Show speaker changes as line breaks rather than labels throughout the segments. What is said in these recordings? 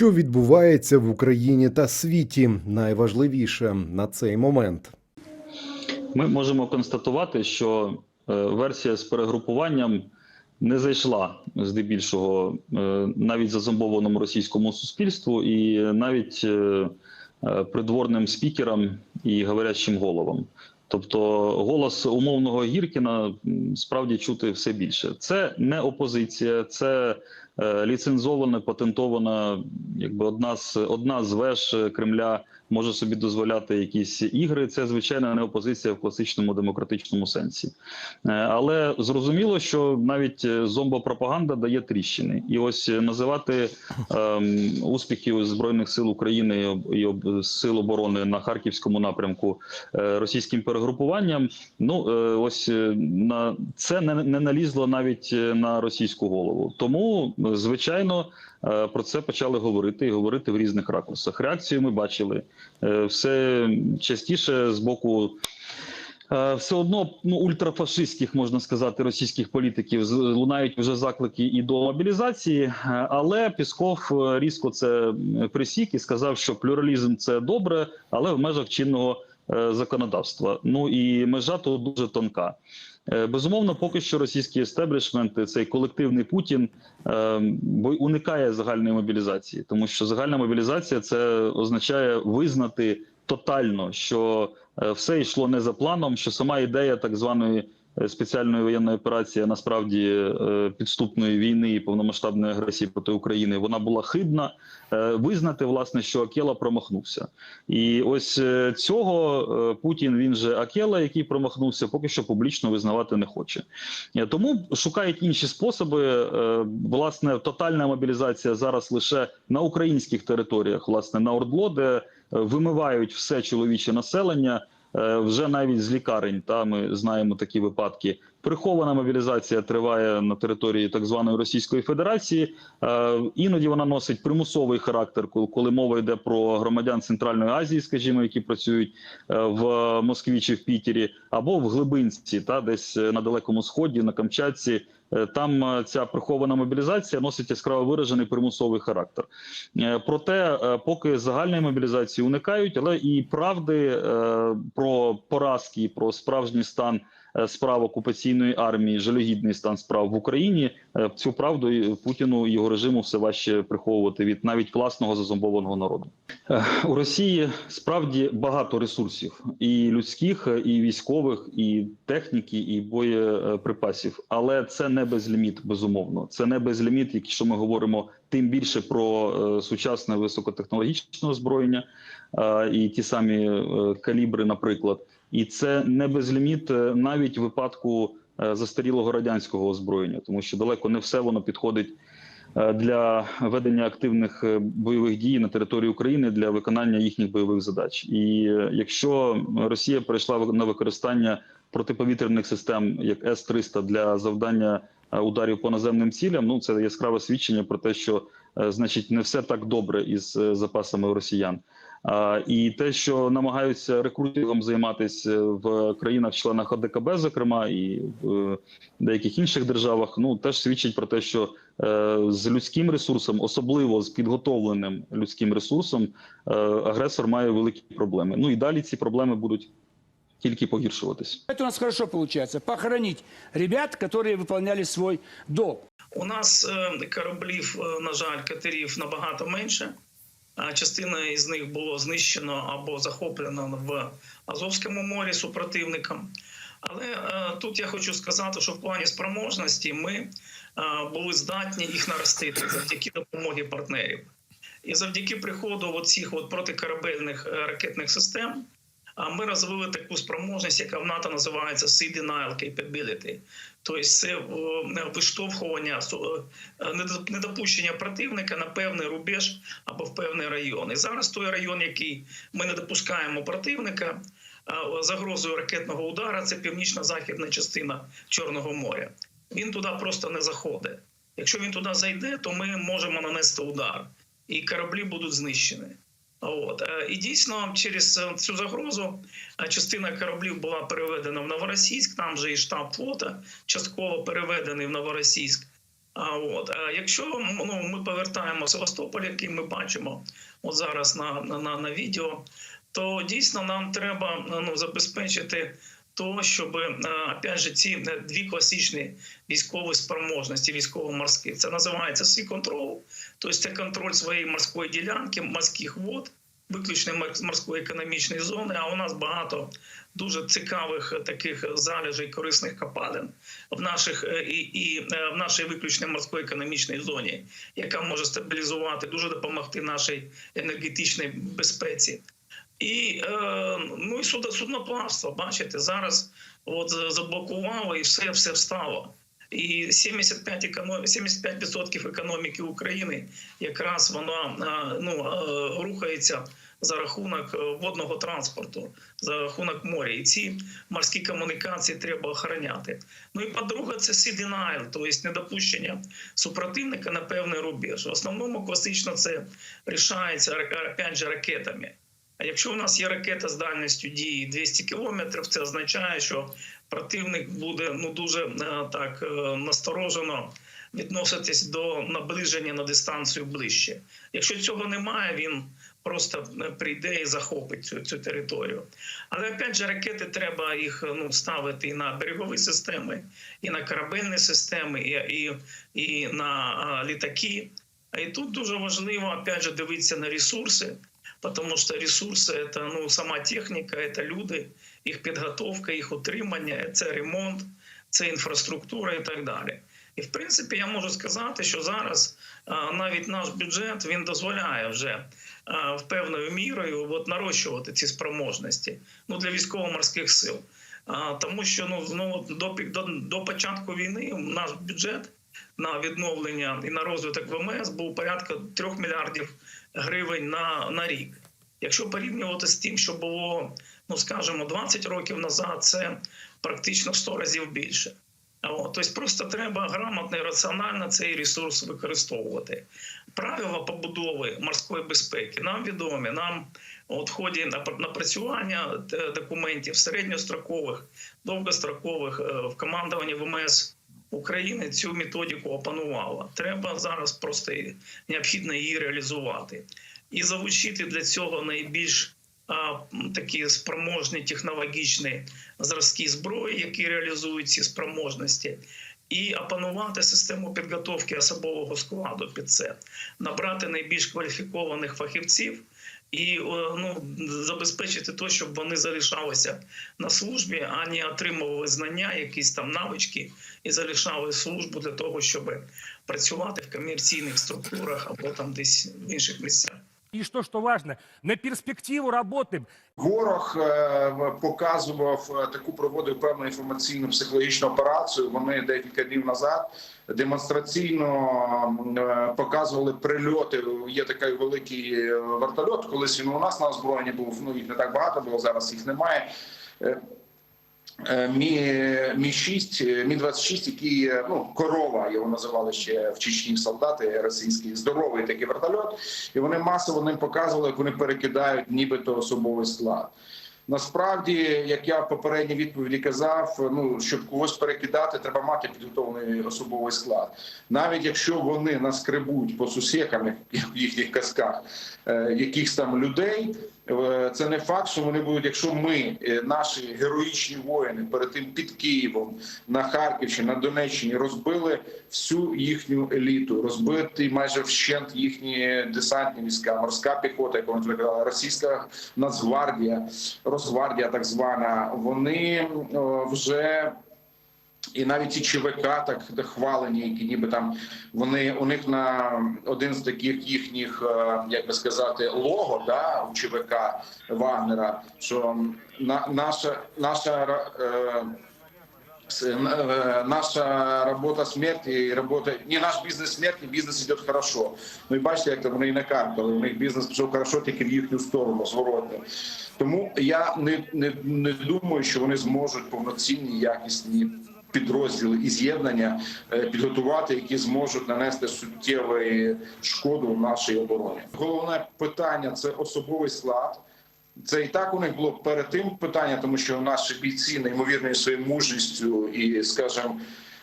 Що відбувається в Україні та світі, найважливіше на цей момент.
Ми можемо констатувати, що е, версія з перегрупуванням не зайшла здебільшого е, навіть зазомбованому російському суспільству і навіть е, придворним спікерам і говорящим головам. Тобто голос умовного Гіркіна справді чути все більше. Це не опозиція, це ліцензована, патентована, якби одна з одна з веж Кремля може собі дозволяти якісь ігри. Це звичайно не опозиція в класичному демократичному сенсі. Е, Але зрозуміло, що навіть е, зомбопропаганда дає тріщини, і ось е, називати ем, успіхи збройних сил України і сил оборони на харківському напрямку російським перегрупуванням. Ну ось на це не, не налізло навіть на російську голову. Тому звичайно. Е, Про це почали говорити і говорити в різних ракурсах. Реакцію ми бачили Е, все частіше з боку е, все одно ну ультрафашистських можна сказати російських політиків лунають вже заклики і до мобілізації. Але Пісков різко це присік і сказав, що плюралізм це добре, але в межах чинного законодавства. Ну і межа тут дуже тонка. Е, Безумовно, поки що російський естеблішмент, цей колективний Путін, е, уникає загальної мобілізації, тому що загальна мобілізація це означає визнати тотально, що е, все йшло не за планом, що сама ідея так званої е, спеціальної воєнної операції, а насправді е, підступної війни і повномасштабної агресії проти України, вона була хибна. Е, Визнати власне, що Акела промахнувся, і ось е, цього Путін він же Акела, який промахнувся, поки що публічно визнавати не хоче. Тому шукають інші способи. Власне, тотальна мобілізація зараз лише на українських територіях, власне, на Ордло, де вимивають все чоловіче населення. Е, Вже навіть з лікарень, та ми знаємо такі випадки. Прихована мобілізація триває на території так званої Російської Федерації. Е, Іноді вона носить примусовий характер, коли- мова йде про громадян Центральної Азії, скажімо, які працюють е, в Москві чи в Пітері, або в глибинці, та десь на далекому сході, на Камчатці. Е, Там е, ця прихована мобілізація носить яскраво виражений примусовий характер. Е, Проте, поки загальної мобілізації уникають, але і правди про поразки, про справжній стан справ окупаційної армії, жалюгідний стан справ в Україні. е, Цю правду Путіну і його режиму все важче приховувати від навіть власного зазомбованого народу. Е, У Росії справді багато ресурсів і людських, е, і військових, і техніки, і боєприпасів. Але це не безліміт, безумовно. Це не безліміт, якщо ми говоримо тим більше про е, сучасне високотехнологічне озброєння е, і ті самі е, калібри, наприклад. І це не безліміт навіть в випадку е, застарілого радянського озброєння, тому що далеко не все воно підходить е, для ведення активних е, бойових дій на території України для виконання їхніх бойових задач. І якщо Росія перейшла на використання протиповітряних систем як С-300 для завдання ударів по наземним цілям, ну це яскраве свідчення про те, що значить не все так добре із запасами росіян. А, і те, що намагаються рекрутингом займатися в країнах-членах ОДКБ, зокрема, і в деяких інших державах, ну теж свідчить про те, що е, з людським ресурсом, особливо з підготовленим людським ресурсом, е, агресор має великі проблеми. Ну і далі ці проблеми будуть тільки погіршуватись.
Это у нас хорошо получается. Похоронить ребят, которые выполняли свой долг.
У нас е, кораблів, е, на жаль, катерів набагато менше. Частина із них було знищено або захоплено в Азовському морі супротивником. Але е, тут я хочу сказати, що в плані спроможності ми е, були здатні їх наростити завдяки допомоги партнерів. І завдяки приходу оцих от протикорабельних е, ракетних систем ми розвили таку спроможність, яка в НАТО називається Sea Denial Capability. Тобто це о, виштовхування е, недопущення противника на певний рубеж або в певний район. І зараз той район, який ми не допускаємо противника загрозою ракетного удара, це північно-західна частина Чорного моря. Він туди просто не заходить. Якщо він туди зайде, то ми можемо нанести удар, і кораблі будуть знищені. От Е, і дійсно через е, цю загрозу е, частина кораблів була переведена в Новоросійськ. Там же і штаб флота частково переведений в Новоросійськ. А от якщо ну, ми повертаємо Севастополь, який ми бачимо от зараз на, на, на, на відео, то дійсно нам треба ну, забезпечити то, щоб е, опять же ці е, дві класичні військові спроможності, військово-морські. Це називається Sea Control, тобто це контроль своєї морської ділянки, морських вод, виключно мор- морської економічної зони. А у нас багато дуже цікавих е, таких залежей корисних копалин в наших і, і в нашій виключно морської економічній зоні, яка може стабілізувати, дуже допомогти нашій енергетичній безпеці. І е, ну і судо, судноплавство, бачите, зараз от заблокувало і все, все встало. І 75 економ... 75% економіки України якраз вона е, ну, е, рухається за рахунок водного транспорту, за рахунок моря. І ці морські комунікації треба охороняти. Ну і по-друге, це denial, тобто недопущення супротивника на певний рубеж. В основному класично це рішається опять же ракетами. А якщо у нас є ракета з дальністю дії 200 кілометрів, це означає, що противник буде ну дуже е, так е, насторожено відноситись до наближення на дистанцію ближче. Якщо цього немає, він просто е, прийде і захопить цю, цю територію. Але опять же, ракети треба їх ну ставити і на берегові системи, і на корабельні системи, і, і, і на а, літаки. І тут дуже важливо опять же дивитися на ресурси. Потому что ресурси это ну сама техніка, це люди, їх підготовка, їх утримання, це ремонт, це інфраструктура і так далі. І в принципі, я можу сказати, що зараз навіть наш бюджет він дозволяє вже в певною мірою от, нарощувати ці спроможності ну, для військово-морських сил. Тому що ну, ну, до, до, до початку війни наш бюджет на відновлення і на розвиток ВМС був порядка 3 мільярдів гривень на, на рік. Якщо порівнювати з тим, що було, ну скажімо, 20 років назад, це практично в 100 разів більше. От, тобто просто треба грамотно і раціонально цей ресурс використовувати. Правила побудови морської безпеки нам відомі. Нам от в ході напрацювання документів середньострокових, довгострокових е, в командуванні ВМС України цю методику опанувала. Треба зараз просто необхідно її реалізувати і залучити для цього найбільш а, такі спроможні технологічні зразки зброї, які реалізують ці спроможності, і опанувати систему підготовки особового складу під це, набрати найбільш кваліфікованих фахівців. І ну, забезпечити те, щоб вони залишалися на службі, а не отримували знання, якісь там навички, і залишали службу для того, щоб працювати в комерційних структурах або там десь в інших місцях.
И что, что важно, на перспективу работы
Ворог е, показував е, таку проводив певну інформаційну психологічну операцію. Вони декілька днів назад демонстраційно е, показували прильоти. Є такий великий е, вертольот. Колись він у нас на озброєнні був. Ну їх не так багато було. Зараз їх немає. Е, Мі, Мі 6 Мі 26 який ну корова його називали ще в Чечні солдати російські здоровий такий вертольот, і вони масово ним показували, як вони перекидають нібито особовий склад. Насправді, як я в попередній відповіді казав, ну щоб когось перекидати, треба мати підготовлений особовий склад. Навіть якщо вони наскребуть по сусікам, як в їхніх казках, е, якихось там людей, це не факт, що вони будуть. Якщо ми, е, наші героїчні воїни, перед тим під Києвом, на Харківщині, на Донеччині розбили всю їхню еліту, розбити майже вщент їхні десантні війська, морська піхота, як вони казали, російська Нацгвардія, Росгвардія, так звана. Вони вже. І навіть ці ЧВК, так хвалені, які ніби там вони у них на один з таких їхніх, е, як би сказати, лого да, у ЧВК Вагнера, що на, наша наша е, э, наша робота смерті робота не наш бізнес смерті, бізнес йде хорошо. Ну і бачите, як там вони і накаркали. У них бізнес пішов хорошо тільки в їхню сторону, зворотно. Тому я не, не, не думаю, що вони зможуть повноцінні якісні. Підрозділи і з'єднання е, підготувати, які зможуть нанести суттєву шкоду нашій обороні. Головне питання це особовий склад. Це і так у них було перед тим питання, тому що наші бійці неймовірною своєю мужністю і, скажімо,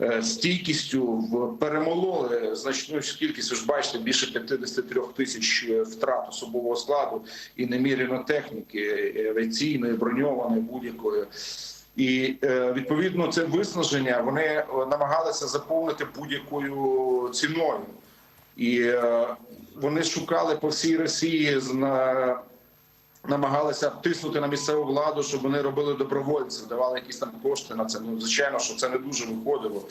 е, стійкістю перемололи значну кількість. Ви ж бачите, більше 53 тисяч е, втрат особового складу і неміряно техніки авіаційної, броньованої будь-якої. І е, відповідно це виснаження вони е, намагалися заповнити будь-якою ціною. І е, вони шукали по всій Росії намагалися втиснути на місцеву владу, щоб вони робили добровольців, давали якісь там кошти на це. Ну звичайно, що це не дуже виходило.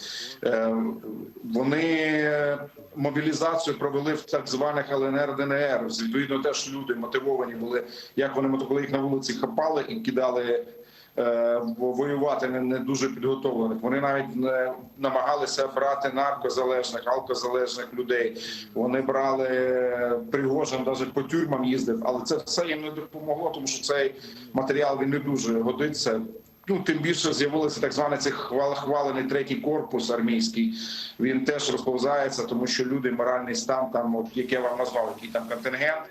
Вони мобілізацію провели в так званих ЛНР ДНР. Відповідно, теж люди мотивовані були, як вони коли їх на вулиці хапали і кидали. Е, Воювати не, дуже підготовлених. Вони навіть не намагалися брати наркозалежних, алкозалежних людей. Вони брали е, Пригожин, навіть по тюрмам їздив, але це все їм не допомогло, тому що цей матеріал він не дуже годиться. Ну, тим більше з'явилося так званий цей хвал- хвалений третій корпус армійський. Він теж розповзається, тому що люди, моральний стан, там, от як я вам назвав, який там контингент.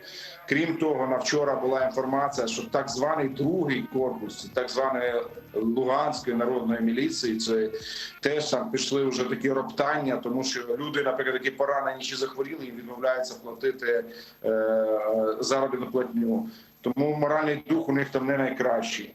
Крім того, на вчора була інформація, що так званий другий корпус, так званий Луганської народної міліції, це теж там пішли вже такі роптання, тому що люди, наприклад, які поранені чи захворіли, їм відмовляються платити е, заробітну платню. Тому моральний дух у них там не найкращий.